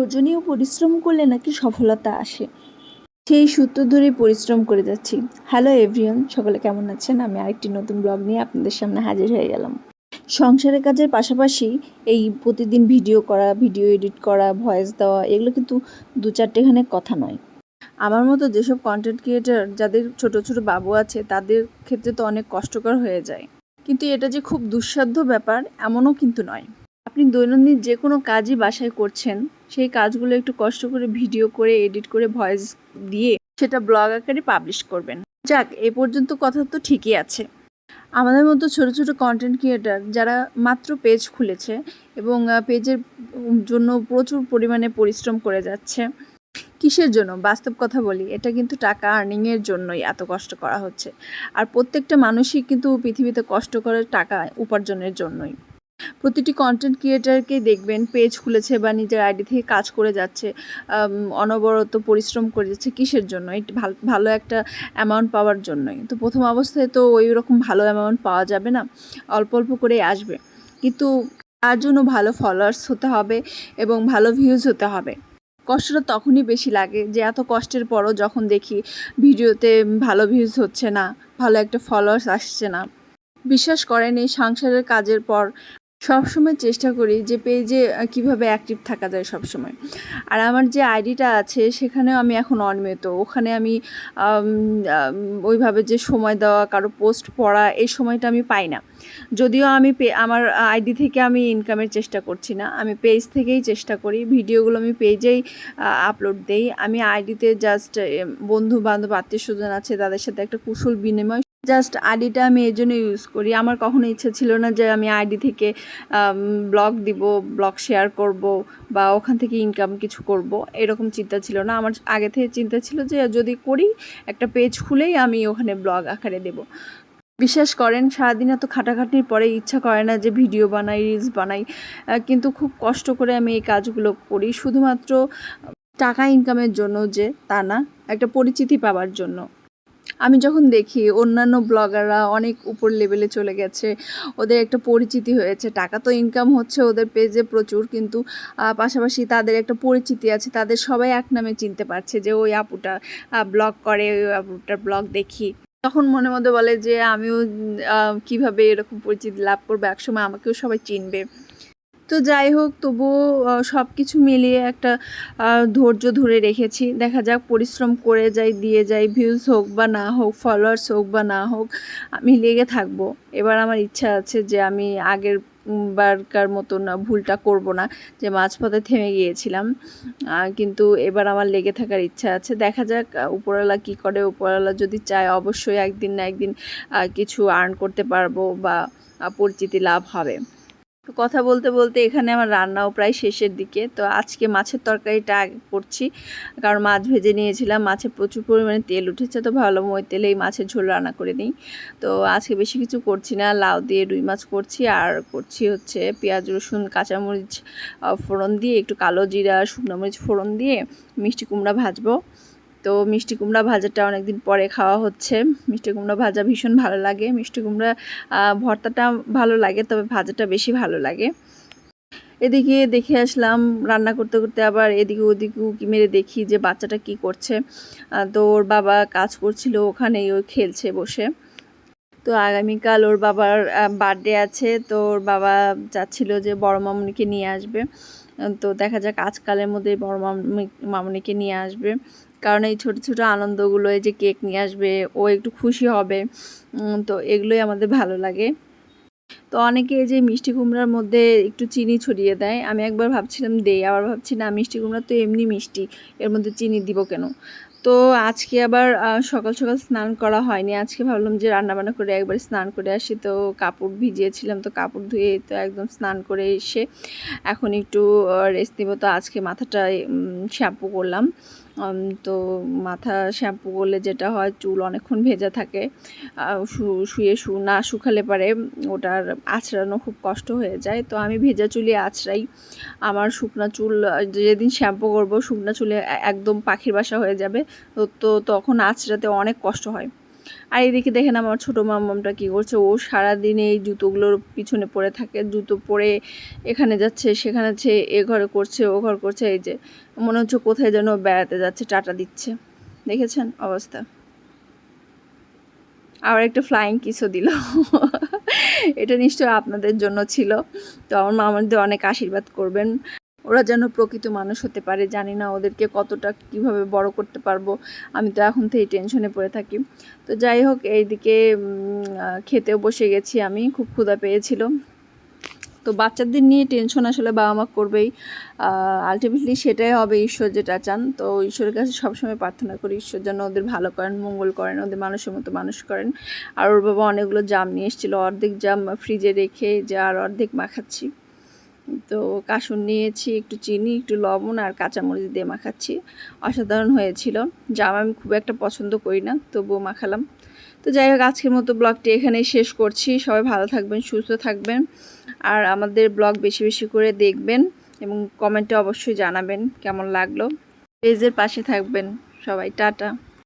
প্রয়োজনীয় পরিশ্রম করলে নাকি সফলতা আসে। সেই সূত্র ধরেই পরিশ্রম করে যাচ্ছি। হ্যালো এভরিওয়ান সকলে কেমন আছেন? আমি আরেকটি নতুন ব্লগ নিয়ে আপনাদের সামনে হাজির হয়ে গেলাম। সংসারের কাজের পাশাপাশি এই প্রতিদিন ভিডিও করা ভিডিও এডিট করা ভয়েস দেওয়া, এগুলো কিন্তু দু চারটেখানে কথা নয়। আমার মতো যেসব কন্টেন্ট ক্রিয়েটার যাদের ছোট ছোট বাবু আছে, তাদের ক্ষেত্রে তো অনেক কষ্টকর হয়ে যায়। কিন্তু এটা যে খুব দুঃসাধ্য ব্যাপার, এমনও কিন্তু নয়। আপনি দৈনন্দিন যে কোনো কাজই বাসায় করছেন সেই কাজগুলো একটু কষ্ট করে ভিডিও করে, এডিট করে, ভয়েস দিয়ে সেটা ব্লগ আকারে পাবলিশ করবেন। যাক, এ পর্যন্ত কথা তো ঠিকই আছে। আমাদের মতো ছোট ছোট কন্টেন্ট ক্রিয়েটার যারা মাত্র পেজ খুলেছে এবং পেজের জন্য প্রচুর পরিমাণে পরিশ্রম করে যাচ্ছে, কিসের জন্য? বাস্তব কথা বলি, এটা কিন্তু টাকা আর্নিংয়ের জন্যই এত কষ্ট করা হচ্ছে। আর প্রত্যেকটা মানুষই কিন্তু পৃথিবীতে কষ্ট করে টাকা উপার্জনের জন্যই। প্রতিটি কন্টেন্ট ক্রিয়েটারকে দেখবেন পেজ খুলেছে বা নিজের আইডি থেকে কাজ করে যাচ্ছে অনবরত পরিশ্রম করে যাচ্ছে কিসের জন্য? এটি ভালো ভালো একটা অ্যামাউন্ট পাওয়ার জন্যই। তো প্রথম অবস্থায় তো ওই রকম ভালো অ্যামাউন্ট পাওয়া যাবে না, অল্প অল্প করেই আসবে। কিন্তু তার জন্য ভালো ফলোয়ার্স হতে হবে এবং ভালো ভিউজ হতে হবে। কষ্টটা তখনই বেশি লাগে যে এত কষ্টের পরও যখন দেখি ভিডিওতে ভালো ভিউজ হচ্ছে না, ভালো একটা ফলোয়ার্স আসছে না। বিশ্বাস করেন, এই সংসারের কাজের পর সবসময় চেষ্টা করি যে পেজে কীভাবে অ্যাক্টিভ থাকা যায় সবসময়। আর আমার যে আইডিটা আছে সেখানেও আমি এখন অনিয়মিত। ওখানে আমি ওইভাবে যে সময় দেওয়া, কারও পোস্ট পড়া, এই সময়টা আমি পাই না। যদিও আমি আমার আইডি থেকে আমি ইনকামের চেষ্টা করছি না। আমি পেজ থেকেই চেষ্টা করি। ভিডিওগুলো আমি পেজেই আপলোড দেই। আমি আইডিতে জাস্ট বন্ধু বান্ধব আত্মীয় স্বজন আছে, তাদের সাথে একটা কুশল বিনিময় জাস্ট আইডিটা আমি এই জন্য ইউজ করি। আমার কখনো ইচ্ছা ছিল না যে আমি আইডি থেকে ব্লগ দিব, ব্লগ শেয়ার করব বা ওখান থেকে ইনকাম কিছু করব, এরকম চিন্তা ছিল না। আমার আগে থেকে চিন্তা ছিল যে যদি করি, একটা পেজ খুলেই আমি ওখানে ব্লগ আকারে দেব। বিশ্বাস করেন, সারাদিন এত খাটাখাটনির পরে ইচ্ছা করে না যে ভিডিও বানাই রিলস বানাই। কিন্তু খুব কষ্ট করে আমি এই কাজগুলো করি। শুধুমাত্র টাকা ইনকামের জন্য যে তা না, একটা পরিচিতি পাওয়ার জন্য। আমি যখন দেখি অন্যান্য ব্লগাররা অনেক উপর লেভেলে চলে গেছে, ওদের একটা পরিচিতি হয়েছে, টাকা তো ইনকাম হচ্ছে ওদের পেজে প্রচুর, কিন্তু পাশাপাশি তাদের একটা পরিচিতি আছে, তাদের সবাই এক নামে চিনতে পারছে যে ওই আপুটা ব্লগ করে, ওই আপুটার ব্লগ দেখি। তখন মনে মধ্যে বলে যে আমিও কীভাবে এরকম পরিচিতি লাভ করব, একসময় আমাকেও সবাই চিনবে। তো যাই হোক, তবুও সব কিছু মিলিয়ে একটা ধৈর্য ধরে রেখেছি। দেখা যাক, পরিশ্রম করে যাই, দিয়ে যাই ভিউজ হোক বা না হোক ফলোয়ার্স হোক বা না হোক, আমি লেগে থাকব। এবার আমার ইচ্ছা আছে যে আমি আগের বারকার মতো না, ভুলটা করব না, যে মাঝপথে থেমে গিয়েছিলাম। কিন্তু এবার আমার লেগে থাকার ইচ্ছা আছে। দেখা যাক উপরওয়ালা কী করে। উপরওয়ালা যদি চায়, অবশ্যই একদিন না একদিন কিছু আর্ন করতে পারব বা পরিচিতি লাভ হবে। তো কথা বলতে বলতে এখানে আমার রান্নাও প্রায় শেষের দিকে। তো আজকে মাছের তরকারিটা করছি। কারণ মাছ ভেজে নিয়েছিলাম, মাছে প্রচুর পরিমাণে তেল উঠেছে, তো ভালো ওই তেলেই মাছের ঝোল রান্না করে নিই। তো আজকে বেশি কিছু করছি না, লাউ দিয়ে রুই মাছ করছি, আর করছি হচ্ছে পেঁয়াজ, রসুন, কাঁচামরিচ ফোড়ন দিয়ে, একটু কালো জিরা, শুকনো মরিচ ফোড়ন দিয়ে মিষ্টি কুমড়া ভাজবো। তো মিষ্টি কুমড়া ভাজাটা অনেকদিন পরে খাওয়া হচ্ছে। মিষ্টি কুমড়া ভাজা ভীষণ ভালো লাগে। মিষ্টি কুমড়া ভর্তাটা ভালো লাগে, তবে ভাজাটা বেশি ভালো লাগে। এদিকে দেখে আসলাম, রান্না করতে করতে আবার এদিকে ওদিকে উকি মেরে দেখি যে বাচ্চাটা কি করছে। তো ওর বাবা কাজ করছিল ওখানেই ও খেলছে বসে। তো আগামীকাল ওর বাবার বার্থডে আছে, তো ওর বাবা চাচ্ছিল যে বড় মামনিকে নিয়ে আসবে। তো দেখা যাক আজকালের মধ্যে বড় মামনি, মামনিকে নিয়ে আসবে। কারণ এই ছোটো ছোটো আনন্দগুলো, এই যে কেক নিয়ে আসবে, ও একটু খুশি হবে। তো এগুলোই আমাদের ভালো লাগে। তো অনেকে যে মিষ্টি কুমড়ার মধ্যে একটু চিনি ছড়িয়ে দেয়। আমি একবার ভাবছিলাম দেই, আবার ভাবছি না, মিষ্টি কুমড়া তো এমনি মিষ্টি, এর মধ্যে চিনি দিব কেন? তো আজকে আবার সকাল সকাল স্নান করা হয়নি। আজকে ভাবলাম যে রান্নাবান্না করে একবার স্নান করে আসি। তো কাপড় ভিজিয়েছিলাম, তো কাপড় ধুয়ে তো একদম স্নান করে এসে এখন একটু রেস্ট নিব। তো আজকে মাথাটা শ্যাম্পু করলাম। তো মাথা শ্যাম্পু করলে যেটা হয়, চুল অনেকক্ষণ ভেজা থাকে। শুয়ে শু, না শুকালে পারে ওটার আছড়ানো খুব কষ্ট হয়ে যায়। তো আমি ভেজা চুলে আছড়াই আমার শুকনা চুল, যেদিন শ্যাম্পু করব, শুকনা চুলে একদম পাখির বাসা হয়ে যাবে। তো তখন আছড়াতে অনেক কষ্ট হয়। আর এদিকে দেখেন আমার ছোটো মামামটা কী করছে? ও সারাদিন এই জুতোগুলোর পিছনে পড়ে থাকে, জুতো পরে এখানে যাচ্ছে, সেখানে যাচ্ছে, এ ঘরে করছে, ও ঘর করছে, এই যে মনে হচ্ছে কোথায় যেন বেড়াতে যাচ্ছে, টাটা দিচ্ছে। দেখেছেন অবস্থা? আবার একটা ফ্লাইং কিসও দিল। এটা নিশ্চয় আপনাদের জন্য ছিল। তো আমার মামাদের অনেক আশীর্বাদ করবেন। ওরা যেন প্রকৃত মানুষ হতে পারে। জানি না ওদেরকে কতটা কীভাবে বড় করতে পারব। আমি তো এখন থেকে টেনশনে পড়ে থাকি। তো যাই হোক, এইদিকে খেতেও বসে গেছি আমি। খুব ক্ষুধা পেয়েছিল। তো বাচ্চাদের নিয়ে টেনশন আসলে বাবা মা করবেই আলটিমেটলি সেটাই হবে ঈশ্বর যেটা চান। তো ঈশ্বরের কাছে সবসময় প্রার্থনা করি, ঈশ্বর যেন ওদের ভালো করেন, মঙ্গল করেন, ওদের মানুষের মতো মানুষ করেন। আর ওর বাবা অনেকগুলো জাম নিয়ে এসেছিল, অর্ধেক জাম ফ্রিজে রেখে যে আর অর্ধেক মাখাচ্ছি। তো কাসুন নিয়েছি একটু চিনি, একটু লবণ আর কাঁচামরিচ দিয়ে মাখাচ্ছি। অসাধারণ হয়েছিল। জাম আমি খুব একটা পছন্দ করি না, তবুও মাখালাম। তো যাই হোক, আজকের মতো ব্লগটি এখানেই শেষ করছি। সবাই ভালো থাকবেন, সুস্থ থাকবেন আর আমাদের ব্লগ বেশি বেশি করে দেখবেন এবং কমেন্টে অবশ্যই জানাবেন কেমন লাগল। পেজের পাশে থাকবেন সবাই। টাটা।